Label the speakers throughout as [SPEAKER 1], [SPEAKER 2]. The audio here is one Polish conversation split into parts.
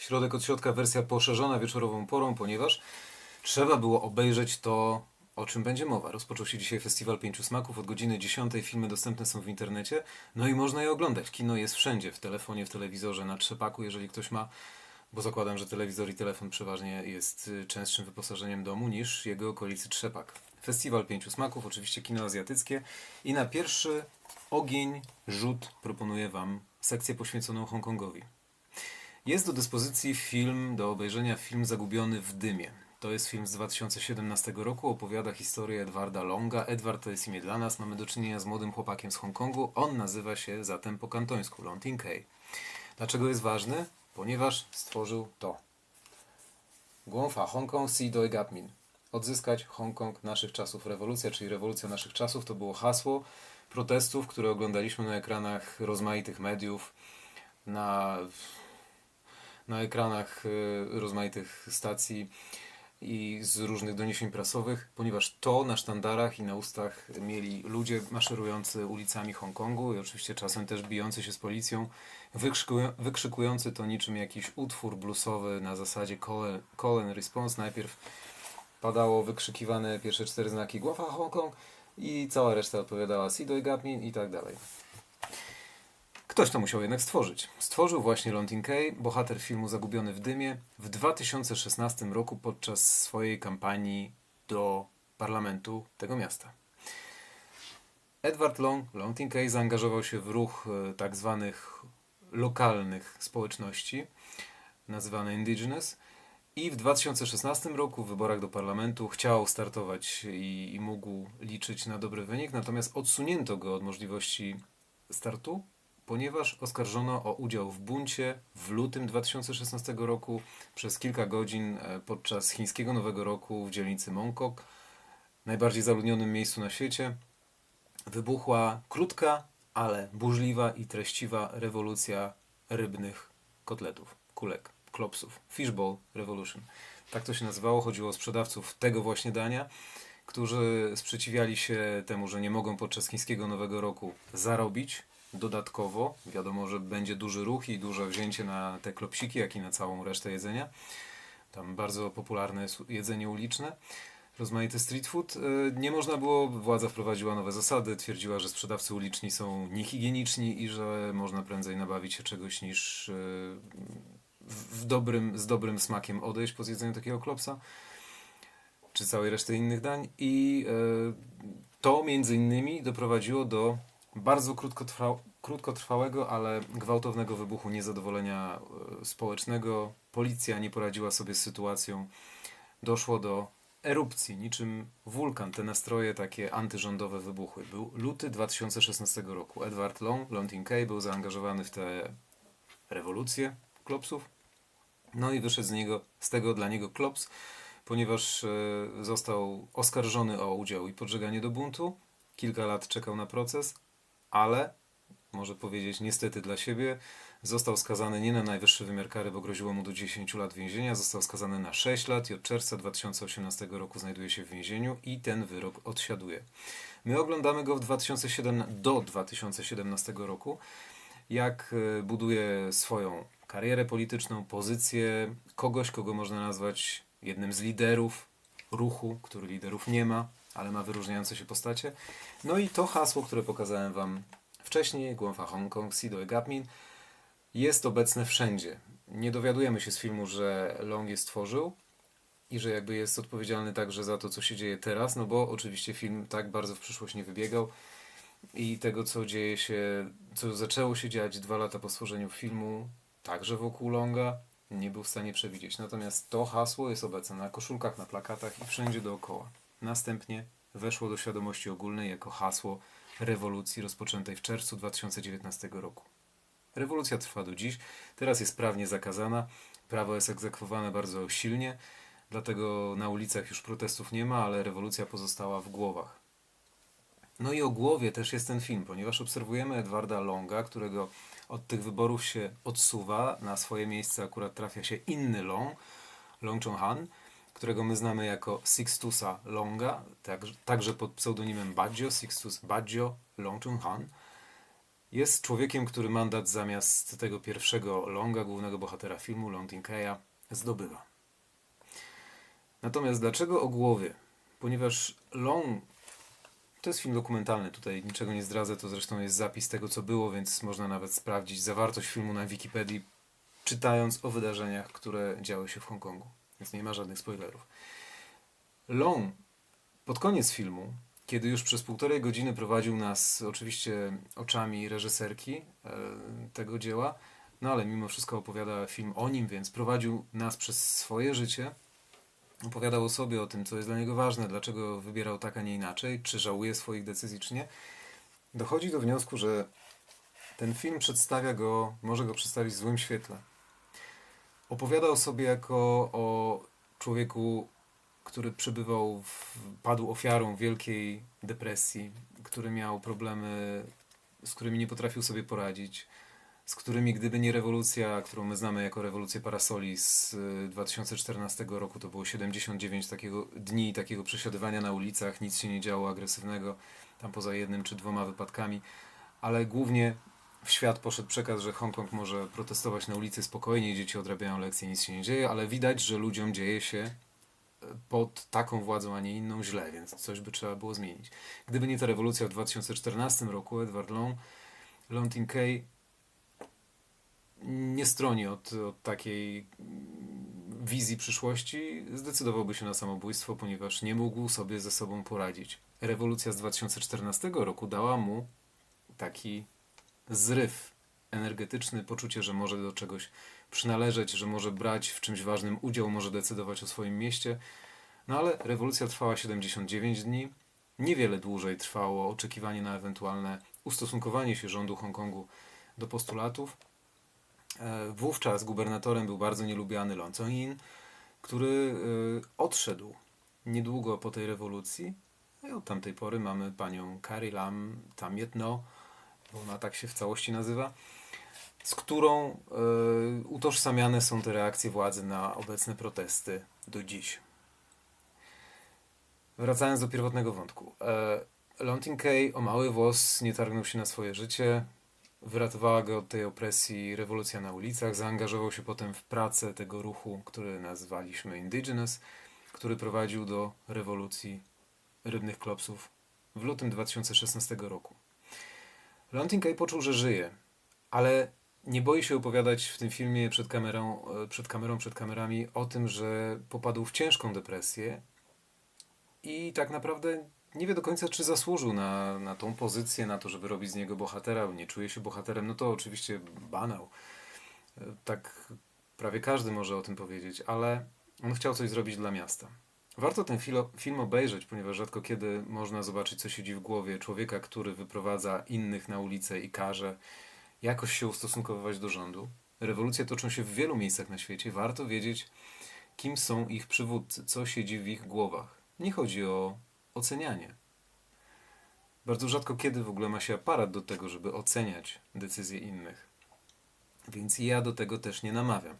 [SPEAKER 1] Środek od środka wersja poszerzona wieczorową porą, ponieważ trzeba było obejrzeć to, o czym będzie mowa. Rozpoczął się dzisiaj Festiwal Pięciu Smaków. Od godziny 10 filmy dostępne są w internecie. No i można je oglądać. Kino jest wszędzie, w telefonie, w telewizorze, na trzepaku, jeżeli ktoś ma, bo zakładam, że telewizor i telefon przeważnie jest y, częstszym wyposażeniem domu niż jego okolicy trzepak. Festiwal Pięciu Smaków, oczywiście kino azjatyckie. I na pierwszy ogień, rzut proponuję Wam sekcję poświęconą Hongkongowi. Jest do dyspozycji film, do obejrzenia film Zagubiony w dymie. To jest film z 2017 roku, opowiada historię Edwarda Longa. Edward to jest imię dla nas, mamy do czynienia z młodym chłopakiem z Hongkongu. On nazywa się zatem po kantońsku Lon Tin Kei. Dlaczego jest ważny? Ponieważ stworzył to. Guangfa Hongkong Si Doi Gapmin. Odzyskać Hongkong naszych czasów. Rewolucja, czyli rewolucja naszych czasów, to było hasło protestów, które oglądaliśmy na ekranach rozmaitych mediów, na na ekranach y, rozmaitych stacji i z różnych doniesień prasowych, ponieważ to na sztandarach i na ustach mieli ludzie maszerujący ulicami Hongkongu i oczywiście czasem też bijący się z policją, wykrzykują- wykrzykujący to niczym jakiś utwór bluesowy na zasadzie call call and response. Najpierw padało wykrzykiwane pierwsze cztery znaki głowa Hongkong i cała reszta odpowiadała Sidoi Gapmin i tak dalej. Ktoś to musiał jednak stworzyć. Stworzył właśnie Lon Tin Kei, bohater filmu Zagubiony w dymie, w 2016 roku podczas swojej kampanii do parlamentu tego miasta. Edward Long, Lon Tin Kei, zaangażował się w ruch e, tak zwanych lokalnych społeczności, nazywane indigenous, i w 2016 roku w wyborach do parlamentu chciał startować i, i mógł liczyć na dobry wynik, natomiast odsunięto go od możliwości startu, ponieważ oskarżono o udział w buncie w lutym 2016 roku przez kilka godzin e, podczas chińskiego Nowego Roku w dzielnicy Mongkok, najbardziej zaludnionym miejscu na świecie. Wybuchła krótka, ale burzliwa i treściwa rewolucja rybnych kotletów, kulek, klopsów. Fishball Revolution. Tak to się nazywało. Chodziło o sprzedawców tego właśnie dania, którzy sprzeciwiali się temu, że nie mogą podczas chińskiego Nowego Roku zarobić dodatkowo. Wiadomo, że będzie duży ruch i duże wzięcie na te klopsiki, jak i na całą resztę jedzenia. Tam bardzo popularne jest jedzenie uliczne. Rozmaity street food. Y, Nie można było, władza wprowadziła nowe zasady, twierdziła, że sprzedawcy uliczni są niehigieniczni i że można prędzej nabawić się czegoś niż y, w dobrym, z dobrym smakiem odejść po zjedzeniu takiego klopsa, czy całej reszty innych dań. I y, to między innymi doprowadziło do bardzo krótkotrwa, krótkotrwałego, ale gwałtownego wybuchu niezadowolenia e, społecznego. Policja nie poradziła sobie z sytuacją. Doszło do erupcji, niczym wulkan. Te nastroje takie antyrządowe wybuchły. Był luty 2016 roku. Edward Long, Lon Tin Kei był zaangażowany w tę rewolucję klopsów. No i wyszedł z niego, z tego dla niego klops, ponieważ e, został oskarżony o udział i podżeganie do buntu. Kilka lat czekał na proces, ale może powiedzieć niestety dla siebie, został skazany nie na najwyższy wymiar kary, bo groziło mu do 10 lat więzienia, został skazany na 6 lat i od czerwca 2018 roku znajduje się w więzieniu i ten wyrok odsiaduje. My oglądamy go w 2017, do 2017 roku, jak e, buduje swoją karierę polityczną, pozycję kogoś, kogo można nazwać jednym z liderów ruchu, który liderów nie ma, ale ma wyróżniające się postacie. No i to hasło, które pokazałem Wam wcześniej, Guangfa Hongkong, Sido Gapmin, jest obecne wszędzie. Nie dowiadujemy się z filmu, że Long je stworzył i że jakby jest odpowiedzialny także za to, co się dzieje teraz, no bo oczywiście film tak bardzo w przyszłość nie wybiegał i tego, co dzieje się, co zaczęło się dziać dwa lata po stworzeniu filmu, także wokół Longa, nie był w stanie przewidzieć. Natomiast to hasło jest obecne na koszulkach, na plakatach i wszędzie dookoła. Następnie weszło do świadomości ogólnej jako hasło rewolucji rozpoczętej w czerwcu 2019 roku. Rewolucja trwa do dziś, teraz jest prawnie zakazana, prawo jest egzekwowane bardzo silnie, dlatego na ulicach już protestów nie ma, ale rewolucja pozostała w głowach. No i o głowie też jest ten film, ponieważ obserwujemy Edwarda Longa, którego od tych wyborów się odsuwa. Na swoje miejsce akurat trafia się inny Long, Long Chung-han, którego my znamy jako Sixtusa Longa, także, także pod pseudonimem Baggio, Sixtus Baggio Long Chung-han. jest człowiekiem, który mandat zamiast tego pierwszego longa, głównego bohatera filmu, Long Tinkeya, zdobywa. Natomiast dlaczego o głowie? Ponieważ Long to jest film dokumentalny, tutaj niczego nie zdradzę, to zresztą jest zapis tego, co było, więc można nawet sprawdzić zawartość filmu na Wikipedii, czytając o wydarzeniach, które działy się w Hongkongu. Więc nie ma żadnych spoilerów. Long pod koniec filmu, kiedy już przez półtorej godziny prowadził nas oczywiście oczami reżyserki e, tego dzieła, no ale mimo wszystko opowiada film o nim, więc prowadził nas przez swoje życie. Opowiadał o sobie, o tym, co jest dla niego ważne, dlaczego wybierał tak, a nie inaczej, czy żałuje swoich decyzji, czy nie. Dochodzi do wniosku, że ten film przedstawia go, może go przedstawić w złym świetle. Opowiada o sobie jako o człowieku, który przebywał, w, padł ofiarą wielkiej depresji, który miał problemy, z którymi nie potrafił sobie poradzić, z którymi gdyby nie rewolucja, którą my znamy jako rewolucję parasoli z y, 2014 roku, to było 79 takiego dni takiego przesiadywania na ulicach, nic się nie działo agresywnego, tam poza jednym czy dwoma wypadkami, ale głównie w świat poszedł przekaz, że Hongkong może protestować na ulicy spokojnie, dzieci odrabiają lekcje, nic się nie dzieje, ale widać, że ludziom dzieje się e, pod taką władzą, a nie inną źle, więc coś by trzeba było zmienić. Gdyby nie ta rewolucja w 2014 roku, Edward Long, Long Tin-Kei nie stroni od, od takiej wizji przyszłości, zdecydowałby się na samobójstwo, ponieważ nie mógł sobie ze sobą poradzić. Rewolucja z 2014 roku dała mu taki zryw energetyczny, poczucie, że może do czegoś przynależeć, że może brać w czymś ważnym udział, może decydować o swoim mieście. No ale rewolucja trwała 79 dni. Niewiele dłużej trwało oczekiwanie na ewentualne ustosunkowanie się rządu Hongkongu do postulatów. E, Wówczas gubernatorem był bardzo nielubiany Lon Chong-in, który e, odszedł niedługo po tej rewolucji. No I od tamtej pory mamy panią Carrie Lam Tamietno, bo ona tak się w całości nazywa, z którą e, utożsamiane są te reakcje władzy na obecne protesty do dziś. Wracając do pierwotnego wątku. E, Lon Tin-Kei o mały włos nie targnął się na swoje życie. Wyratowała go od tej opresji rewolucja na ulicach. Zaangażował się potem w pracę tego ruchu, który nazwaliśmy Indigenous, który prowadził do rewolucji rybnych klopsów w lutym 2016 roku. Lon Tin-Kei poczuł, że żyje, ale nie boi się opowiadać w tym filmie przed kamerą, e, przed kamerą, przed kamerami o tym, że popadł w ciężką depresję i tak naprawdę nie wie do końca, czy zasłużył na, na tą pozycję, na to, żeby robić z niego bohatera. Nie czuje się bohaterem. No to oczywiście banał. E, Tak prawie każdy może o tym powiedzieć, ale on chciał coś zrobić dla miasta. Warto ten film obejrzeć, ponieważ rzadko kiedy można zobaczyć, co siedzi w głowie człowieka, który wyprowadza innych na ulicę i każe jakoś się ustosunkowywać do rządu. Rewolucje toczą się w wielu miejscach na świecie. Warto wiedzieć, kim są ich przywódcy, co siedzi w ich głowach. Nie chodzi o ocenianie. Bardzo rzadko kiedy w ogóle ma się aparat do tego, żeby oceniać decyzje innych. Więc ja do tego też nie namawiam.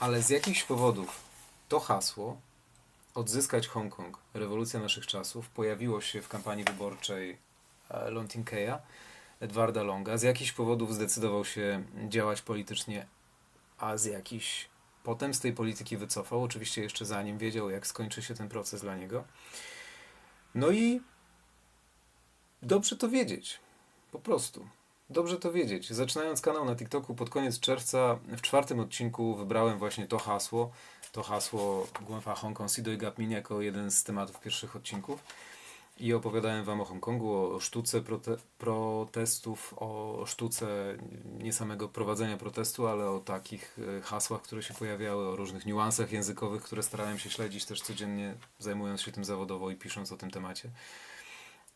[SPEAKER 1] Ale z jakichś powodów to hasło odzyskać Hongkong, rewolucja naszych czasów, pojawiło się w kampanii wyborczej e, Lon Tin-Keya, Edwarda Longa. Z jakichś powodów zdecydował się działać politycznie, a z jakichś potem z tej polityki wycofał. Oczywiście jeszcze zanim wiedział, jak skończy się ten proces dla niego. No i dobrze to wiedzieć. Po prostu. Dobrze to wiedzieć. Zaczynając kanał na TikToku pod koniec czerwca, w czwartym odcinku wybrałem właśnie to hasło. To hasło Guanfa Hongkong Sidoi Gapmin jako jeden z tematów pierwszych odcinków. I opowiadałem Wam o Hongkongu, o sztuce prote protestów, o sztuce nie samego prowadzenia protestu, ale o takich e, hasłach, które się pojawiały, o różnych niuansach językowych, które starałem się śledzić też codziennie, zajmując się tym zawodowo i pisząc o tym temacie.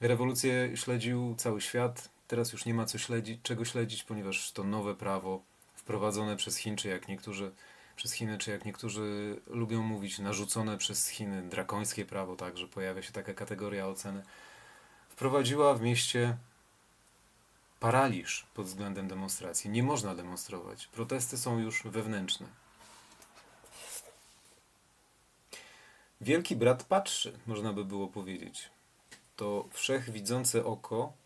[SPEAKER 1] Rewolucję śledził cały świat. Teraz już nie ma co śledzić, czego śledzić, ponieważ to nowe prawo wprowadzone przez Chin, czy jak niektórzy przez Chiny, czy jak niektórzy lubią mówić, narzucone przez Chiny, drakońskie prawo, tak, że pojawia się taka kategoria oceny, wprowadziła w mieście paraliż pod względem demonstracji. Nie można demonstrować. Protesty są już wewnętrzne. Wielki brat patrzy, można by było powiedzieć. To wszechwidzące oko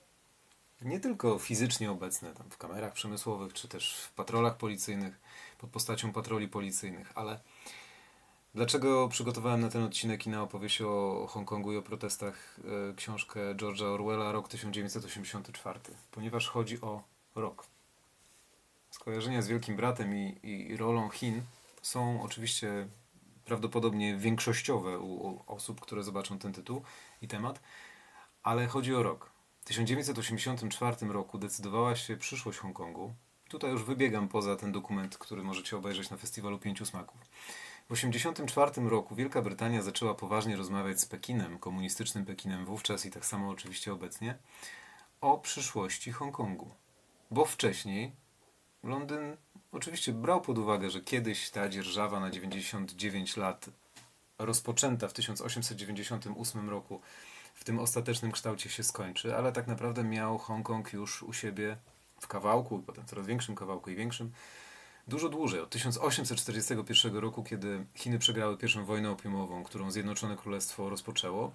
[SPEAKER 1] nie tylko fizycznie obecne tam w kamerach przemysłowych, czy też w patrolach policyjnych, pod postacią patroli policyjnych, ale dlaczego przygotowałem na ten odcinek i na opowieść o Hongkongu i o protestach e, książkę George'a Orwella Rok 1984? Ponieważ chodzi o rok. Skojarzenia z Wielkim Bratem i, i rolą Chin są oczywiście prawdopodobnie większościowe u, u osób, które zobaczą ten tytuł i temat, ale chodzi o rok. W 1984 roku decydowała się przyszłość Hongkongu. Tutaj już wybiegam poza ten dokument, który możecie obejrzeć na Festiwalu Pięciu Smaków. W 1984 roku Wielka Brytania zaczęła poważnie rozmawiać z Pekinem, komunistycznym Pekinem wówczas i tak samo oczywiście obecnie, o przyszłości Hongkongu. Bo wcześniej Londyn oczywiście brał pod uwagę, że kiedyś ta dzierżawa na 99 lat, rozpoczęta w 1898 roku, w tym ostatecznym kształcie się skończy, ale tak naprawdę miał Hongkong już u siebie w kawałku, potem coraz większym kawałku i większym, dużo dłużej. Od 1841 roku, kiedy Chiny przegrały pierwszą wojnę opiumową, którą Zjednoczone Królestwo rozpoczęło,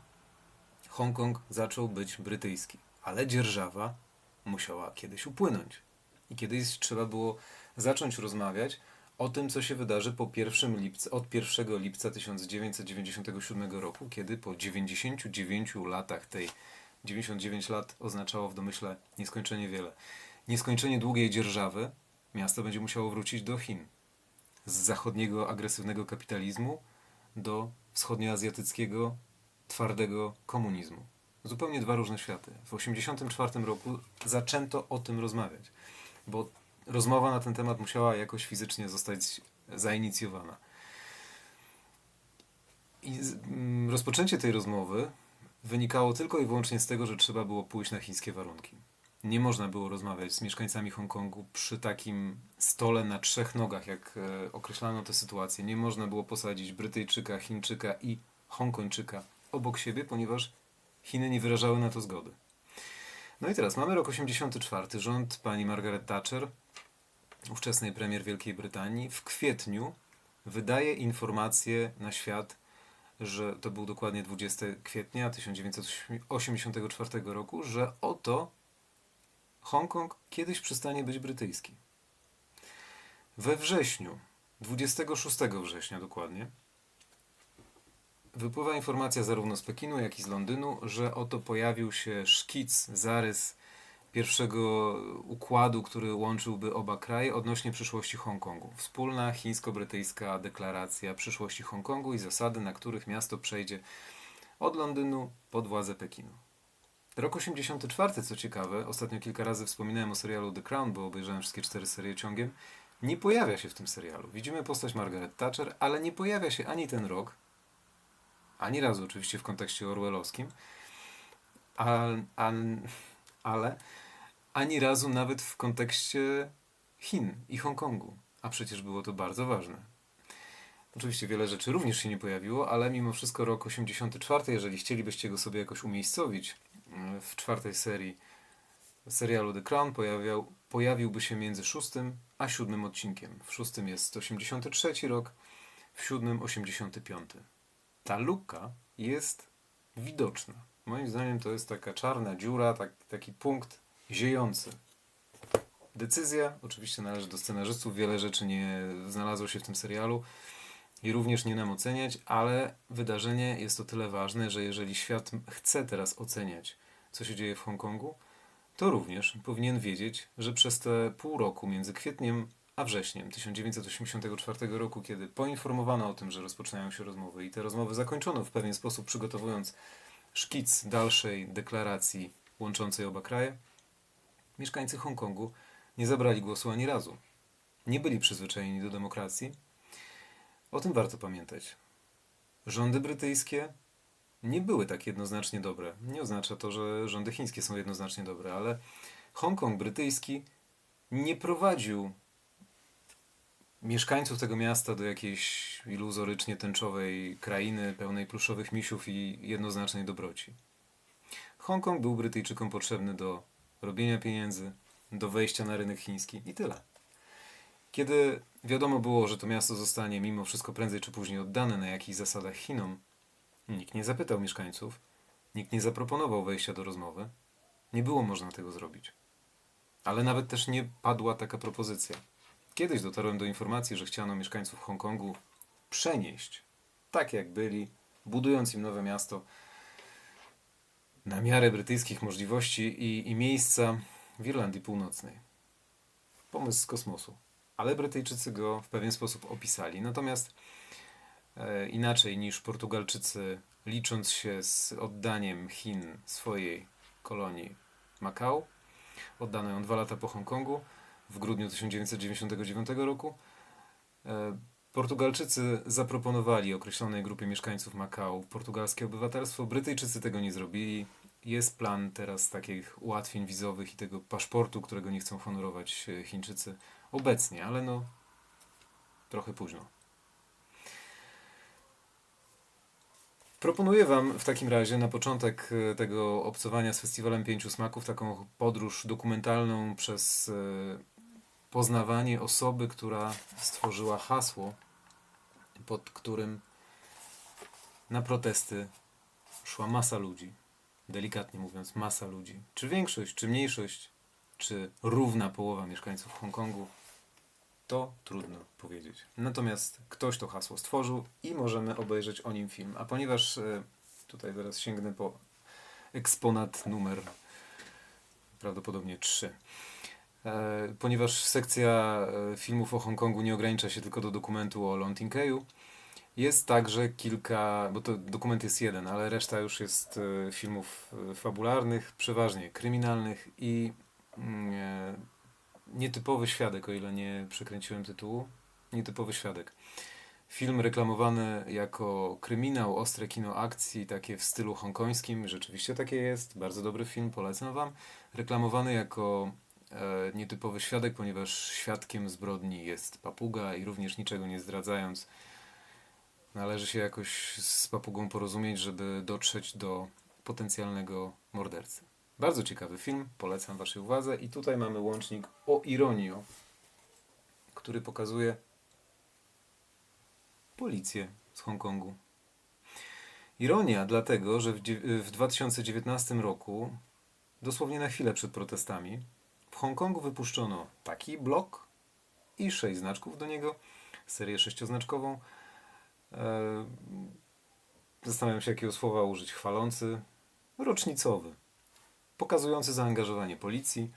[SPEAKER 1] Hongkong zaczął być brytyjski, ale dzierżawa musiała kiedyś upłynąć. I kiedyś trzeba było zacząć rozmawiać o tym, co się wydarzy po 1 lipca, od 1 lipca 1997 roku, kiedy po 99 latach tej 99 lat oznaczało w domyśle nieskończenie wiele. Nieskończenie długiej dzierżawy miasto będzie musiało wrócić do Chin. Z zachodniego agresywnego kapitalizmu do wschodnioazjatyckiego twardego komunizmu. Zupełnie dwa różne światy. W 1984 roku zaczęto o tym rozmawiać, bo rozmowa na ten temat musiała jakoś fizycznie zostać zainicjowana. I mm, rozpoczęcie tej rozmowy wynikało tylko i wyłącznie z tego, że trzeba było pójść na chińskie warunki. Nie można było rozmawiać z mieszkańcami Hongkongu przy takim stole na trzech nogach, jak e, określano tę sytuację. Nie można było posadzić Brytyjczyka, Chińczyka i Hongkończyka obok siebie, ponieważ Chiny nie wyrażały na to zgody. No i teraz mamy rok 84. Rząd pani Margaret Thatcher, ówczesnej premier Wielkiej Brytanii, w kwietniu wydaje informację na świat, że to był dokładnie 20 kwietnia 1984 roku, że oto Hongkong kiedyś przestanie być brytyjski. We wrześniu, 26 września dokładnie, wypływa informacja zarówno z Pekinu, jak i z Londynu, że oto pojawił się szkic, zarys pierwszego układu, który łączyłby oba kraje odnośnie przyszłości Hongkongu. Wspólna chińsko-brytyjska deklaracja przyszłości Hongkongu i zasady, na których miasto przejdzie od Londynu pod władzę Pekinu. Rok 84, co ciekawe, ostatnio kilka razy wspominałem o serialu The Crown, bo obejrzałem wszystkie cztery serie ciągiem, nie pojawia się w tym serialu. Widzimy postać Margaret Thatcher, ale nie pojawia się ani ten rok, ani razu oczywiście w kontekście orwellowskim, al, al, ale ani razu nawet w kontekście Chin i Hongkongu. A przecież było to bardzo ważne. Oczywiście wiele rzeczy również się nie pojawiło, ale mimo wszystko rok 84, jeżeli chcielibyście go sobie jakoś umiejscowić mm, w czwartej serii serialu The Crown, pojawiał, pojawiłby się między szóstym a siódmym odcinkiem. W szóstym jest 83 rok, w siódmym 85. Ta luka jest widoczna. Moim zdaniem to jest taka czarna dziura, tak, taki punkt ziejący. Decyzja, oczywiście należy do scenarzystów, wiele rzeczy nie znalazło się w tym serialu i również nie nam oceniać, ale wydarzenie jest o tyle ważne, że jeżeli świat chce teraz oceniać, co się dzieje w Hongkongu, to również powinien wiedzieć, że przez te pół roku między kwietniem a wrześniem 1984 roku, kiedy poinformowano o tym, że rozpoczynają się rozmowy i te rozmowy zakończono w pewien sposób, przygotowując szkic dalszej deklaracji łączącej oba kraje, mieszkańcy Hongkongu nie zabrali głosu ani razu. Nie byli przyzwyczajeni do demokracji. O tym warto pamiętać. Rządy brytyjskie nie były tak jednoznacznie dobre. Nie oznacza to, że rządy chińskie są jednoznacznie dobre, ale Hongkong brytyjski nie prowadził mieszkańców tego miasta do jakiejś iluzorycznie tęczowej krainy pełnej pluszowych misiów i jednoznacznej dobroci. Hongkong był Brytyjczykom potrzebny do robienia pieniędzy, do wejścia na rynek chiński i tyle. Kiedy wiadomo było, że to miasto zostanie mimo wszystko prędzej czy później oddane na jakichś zasadach Chinom, nikt nie zapytał mieszkańców, nikt nie zaproponował wejścia do rozmowy. Nie było można tego zrobić. Ale nawet też nie padła taka propozycja. Kiedyś dotarłem do informacji, że chciano mieszkańców Hongkongu przenieść tak jak byli, budując im nowe miasto na miarę brytyjskich możliwości i, i miejsca w Irlandii Północnej. Pomysł z kosmosu. Ale Brytyjczycy go w pewien sposób opisali. Natomiast e, inaczej niż Portugalczycy, licząc się z oddaniem Chin swojej kolonii Makao, oddano ją dwa lata po Hongkongu w grudniu 1999 roku. E, Portugalczycy zaproponowali określonej grupie mieszkańców Makao portugalskie obywatelstwo. Brytyjczycy tego nie zrobili. Jest plan teraz takich ułatwień wizowych i tego paszportu, którego nie chcą honorować e, Chińczycy obecnie, ale no trochę późno. Proponuję Wam w takim razie na początek e, tego obcowania z Festiwalem Pięciu Smaków taką podróż dokumentalną przez poznawanie osoby, która stworzyła hasło, pod którym na protesty szła masa ludzi. Delikatnie mówiąc, masa ludzi. Czy większość, czy mniejszość, czy równa połowa mieszkańców Hongkongu, to trudno powiedzieć. Natomiast ktoś to hasło stworzył i możemy obejrzeć o nim film. A ponieważ e, tutaj teraz sięgnę po eksponat numer prawdopodobnie 3. E, Ponieważ sekcja e, filmów o Hongkongu nie ogranicza się tylko do dokumentu o Lontinkeju, jest także kilka, bo to dokument jest jeden, ale reszta już jest e, filmów fabularnych, przeważnie kryminalnych i mm, nietypowy świadek, o ile nie przekręciłem tytułu. Nietypowy świadek. Film reklamowany jako kryminał, ostre kino akcji, takie w stylu hongkońskim. Rzeczywiście takie jest. Bardzo dobry film, polecam Wam. Reklamowany jako nietypowy świadek, ponieważ świadkiem zbrodni jest papuga i również niczego nie zdradzając, należy się jakoś z papugą porozumieć, żeby dotrzeć do potencjalnego mordercy. Bardzo ciekawy film, polecam Waszej uwadze. I tutaj mamy łącznik o ironio, który pokazuje policję z Hongkongu. Ironia dlatego, że w, dzie- w 2019 roku, dosłownie na chwilę przed protestami, Hongkongu wypuszczono taki blok i sześć znaczków do niego, serię sześcioznaczkową. E, Zastanawiam się, jakiego słowa użyć. Chwalący, rocznicowy, pokazujący zaangażowanie policji.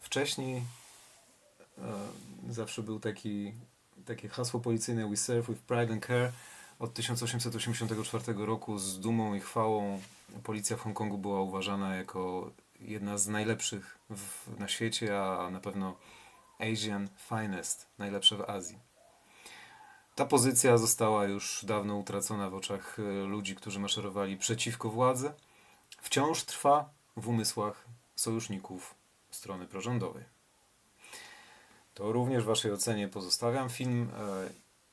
[SPEAKER 1] Wcześniej e, zawsze był taki, takie hasło policyjne We serve with pride and care. Od 1884 roku z dumą i chwałą policja w Hongkongu była uważana jako jedna z najlepszych w, na świecie, a na pewno Asian finest, najlepsza w Azji. Ta pozycja została już dawno utracona w oczach e, ludzi, którzy maszerowali przeciwko władzy. Wciąż trwa w umysłach sojuszników strony prorządowej. To również w Waszej ocenie pozostawiam. Film e,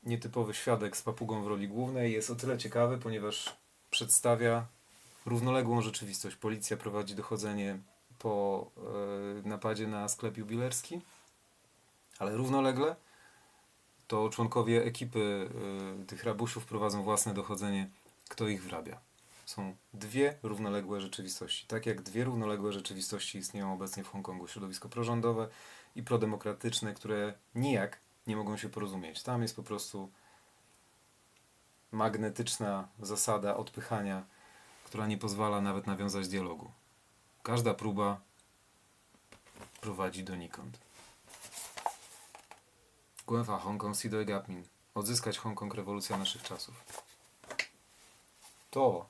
[SPEAKER 1] Nietypowy Świadek z papugą w roli głównej jest o tyle ciekawy, ponieważ przedstawia równoległą rzeczywistość. Policja prowadzi dochodzenie po e, napadzie na sklep jubilerski, ale równolegle to członkowie ekipy y, tych rabusiów prowadzą własne dochodzenie, kto ich wrabia. Są dwie równoległe rzeczywistości. Tak jak dwie równoległe rzeczywistości istnieją obecnie w Hongkongu. Środowisko prorządowe i prodemokratyczne, które nijak nie mogą się porozumieć. Tam jest po prostu magnetyczna zasada odpychania, która nie pozwala nawet nawiązać dialogu. Każda próba prowadzi donikąd. Głęfa Hongkong Sido Gapmin. Odzyskać Hongkong rewolucja naszych czasów. To.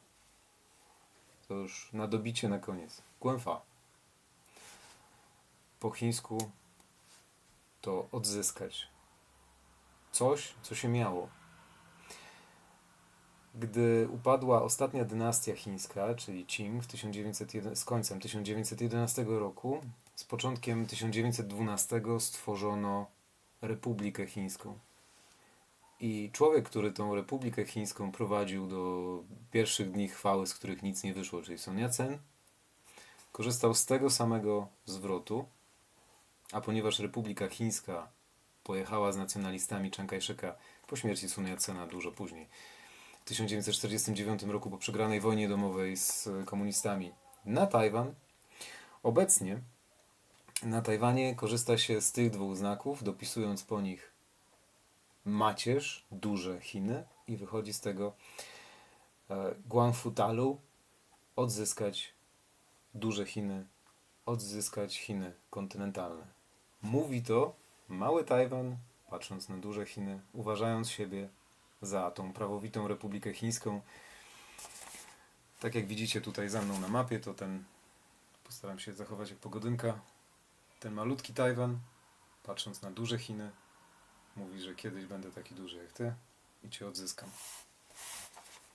[SPEAKER 1] To już na dobicie na koniec. Głęfa. Po chińsku to odzyskać. Coś, co się miało. Gdy upadła ostatnia dynastia chińska, czyli Qing w 1901, z końcem 1911 roku, z początkiem 1912 stworzono Republikę Chińską. I człowiek, który tą Republikę Chińską prowadził do pierwszych dni chwały, z których nic nie wyszło, czyli Sun Yat-sen, korzystał z tego samego zwrotu, a ponieważ Republika Chińska pojechała z nacjonalistami Chiang Kai-sheka po śmierci Sun Yat-sena dużo później, 1949 roku po przegranej wojnie domowej z komunistami na Tajwan, Obecnie na Tajwanie korzysta się z tych dwóch znaków, dopisując po nich macierz, duże Chiny i wychodzi z tego e, Guangfutalu, odzyskać duże Chiny, odzyskać Chiny kontynentalne. Mówi to mały Tajwan, patrząc na duże Chiny, uważając siebie za tą prawowitą Republikę Chińską. Tak jak widzicie tutaj za mną na mapie, to ten, postaram się zachować jak pogodynka, ten malutki Tajwan, patrząc na duże Chiny, mówi, że kiedyś będę taki duży jak ty i cię odzyskam.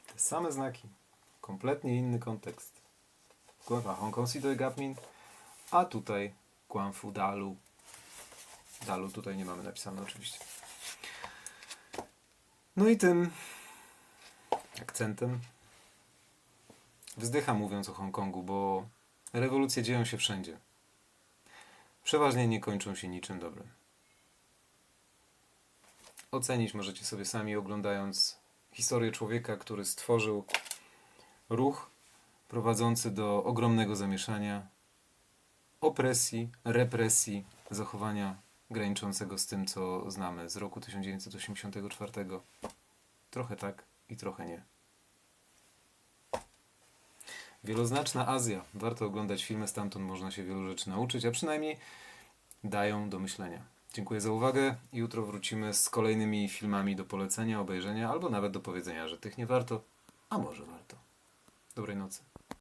[SPEAKER 1] Te same znaki, kompletnie inny kontekst. Głowa Hongkong Sido Gapmin, a tutaj Guangfu Dalu. Dalu tutaj nie mamy napisane oczywiście. No i tym akcentem wzdycham mówiąc o Hongkongu, bo rewolucje dzieją się wszędzie. Przeważnie nie kończą się niczym dobrym. Ocenić możecie sobie sami oglądając historię człowieka, który stworzył ruch prowadzący do ogromnego zamieszania, opresji, represji, zachowania graniczącego z tym, co znamy z roku 1984. Trochę tak i trochę nie. Wieloznaczna Azja. Warto oglądać filmy, stamtąd można się wielu rzeczy nauczyć, a przynajmniej dają do myślenia. Dziękuję za uwagę. Jutro wrócimy z kolejnymi filmami do polecenia, obejrzenia, albo nawet do powiedzenia, że tych nie warto, a może warto. Dobrej nocy.